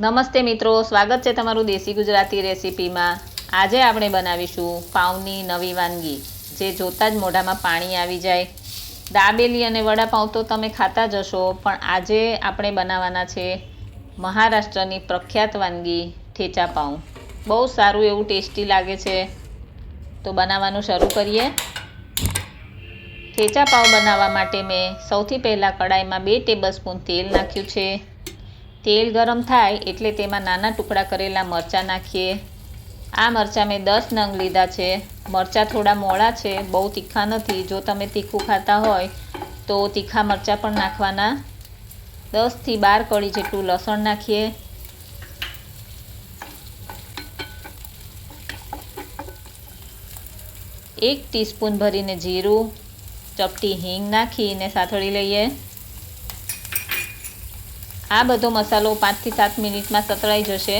નમસ્તે મિત્રો, સ્વાગત છે તમારું દેશી ગુજરાતી રેસીપીમાં. આજે આપણે બનાવીશું પાઉની નવી વાનગી, જે જોતાં જ મોઢામાં પાણી આવી જાય. દાબેલી અને વડાપાઉં તો તમે ખાતા જ હશો, પણ આજે આપણે બનાવવાના છે મહારાષ્ટ્રની પ્રખ્યાત વાનગી, ઠેચા પાઉં. બહુ સારું એવું ટેસ્ટી લાગે છે. તો બનાવવાનું શરૂ કરીએ. ઠેચા પાઉં બનાવવા માટે મેં સૌથી પહેલાં કડાઈમાં બે ટેબલસ્પૂન તેલ નાખ્યું છે. તેલ ગરમ થાય એટલે તેમાં નાના ટુકડા કરેલા મરચાં નાખીએ. આ મરચાં મેં દસ નંગ લીધા છે. મરચાં થોડા મોળા છે, બહુ તીખા નથી. જો તમે તીખું ખાતા હોય તો તીખા મરચાં પણ નાખવાના. દસથી બાર કળી જેટલું લસણ નાખીએ. એક ટીસ્પૂન ભરીને જીરું, ચપટી હિંગ નાખીને સાથળી લઈએ. આ બધો મસાલો પાંચથી સાત મિનિટમાં સતળાઈ જશે.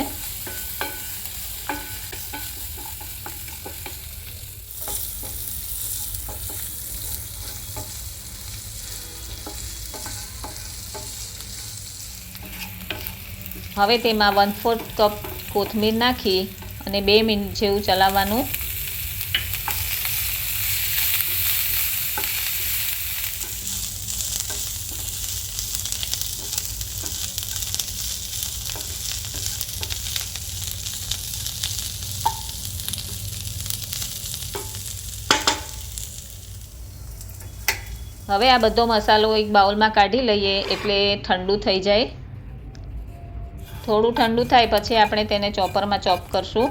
હવે તેમાં વન ફોર્થ કપ કોથમીર નાખી અને બે મિનિટ જેવું ચલાવવાનું. હવે આ બધો મસાલો એક બાઉલમાં કાઢી લઈએ એટલે ઠંડુ થઈ જાય. થોડું ઠંડુ થાય પછી આપણે તેને ચોપરમાં ચોપ કરશું.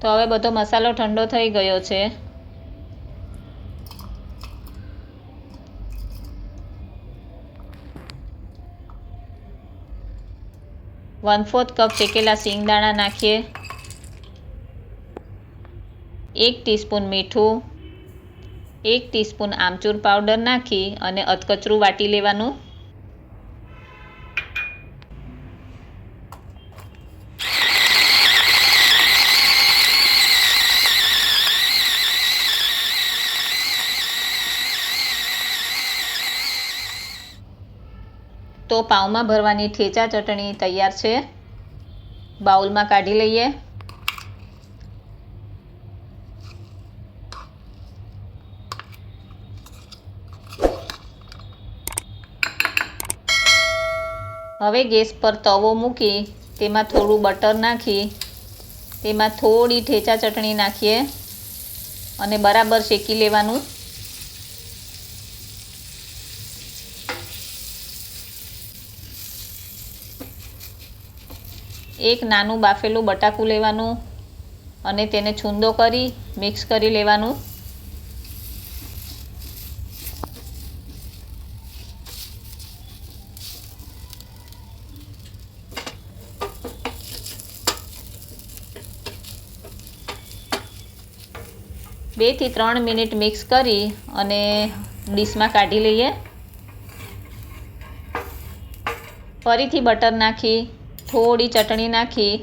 તો હવે બધો મસાલો ઠંડો થઈ ગયો છે. વન ફોર્થ કપ શેકેલા સિંગદાણા નાખીએ. એક ટીસ્પૂન મીઠું, એક ટીસ્પૂન આમચૂર પાવડર નાખી અને અધકચરું વાટી લેવાનું. તો પાઉંમાં ભરવાની ઠેચા ચટણી તૈયાર છે. બાઉલમાં કાઢી લઈએ. હવે ગેસ પર તવો મૂકી, તેમાં થોડું બટર નાખી, તેમાં થોડી ઠેચા ચટણી નાખીએ અને બરાબર શેકી લેવાનું. એક નાનું બાફેલું બટાકું લેવાનું અને તેને છૂંદો કરી મિક્સ કરી લેવાનું. બેથી ત્રણ મિનિટ મિક્સ કરી અને ડીશમાં કાઢી લઈએ. ફરીથી બટર નાખી, થોડી ચટણી નાખી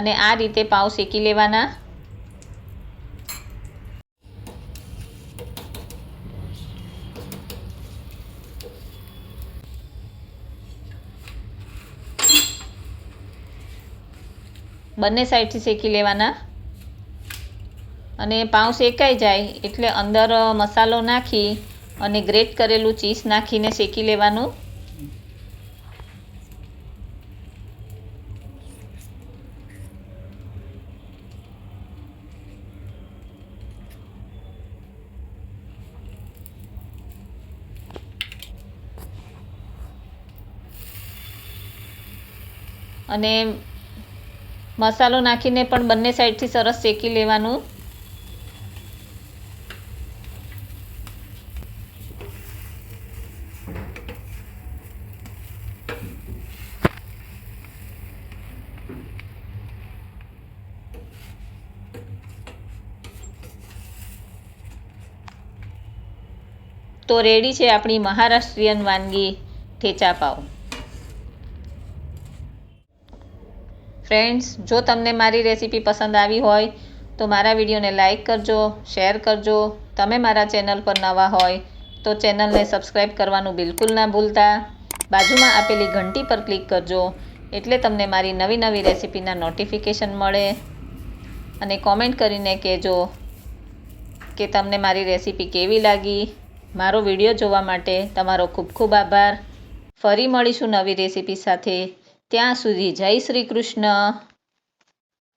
અને આ રીતે પાઉં શેકી લેવાના. બંને સાઈડથી શેકી લેવાના. અને પાઉં શેકાઈ જાય એટલે અંદર મસાલો નાખી અને ગ્રેટ કરેલું ચીઝ નાખીને શેકી લેવાનું. અને મસાલો નાખીને પણ બંને સાઈડથી સરસ શેકી લેવાનું. તો રેડી છે આપણી મહારાષ્ટ્રીયન વાનગી ઠેચા પાવ. ફ્રેન્ડ્સ જો તમને મારી રેસીપી પસંદ આવી હોય, તો મારા વિડીયોને લાઈક કરજો શેર કરજો. તમે મારા ચેનલ પર નવા હોય, તો ચેનલને સબસ્ક્રાઈબ કરવાનું બિલકુલ ના ભૂલતા. બાજુમાં આપેલી ઘંટી પર ક્લિક કરજો, એટલે તમને મારી નવી નવી રેસીપીના નોટિફિકેશન મળે. અને કોમેન્ટ કરીને કહેજો કે તમને મારી રેસિપી કેવી લાગી. મારો વીડિયો જોવા માટે તમારો ખૂબ ખૂબ આભાર. ફરી મળીશું નવી રેસીપી સાથે. ત્યાં સુધી જય શ્રી કૃષ્ણ.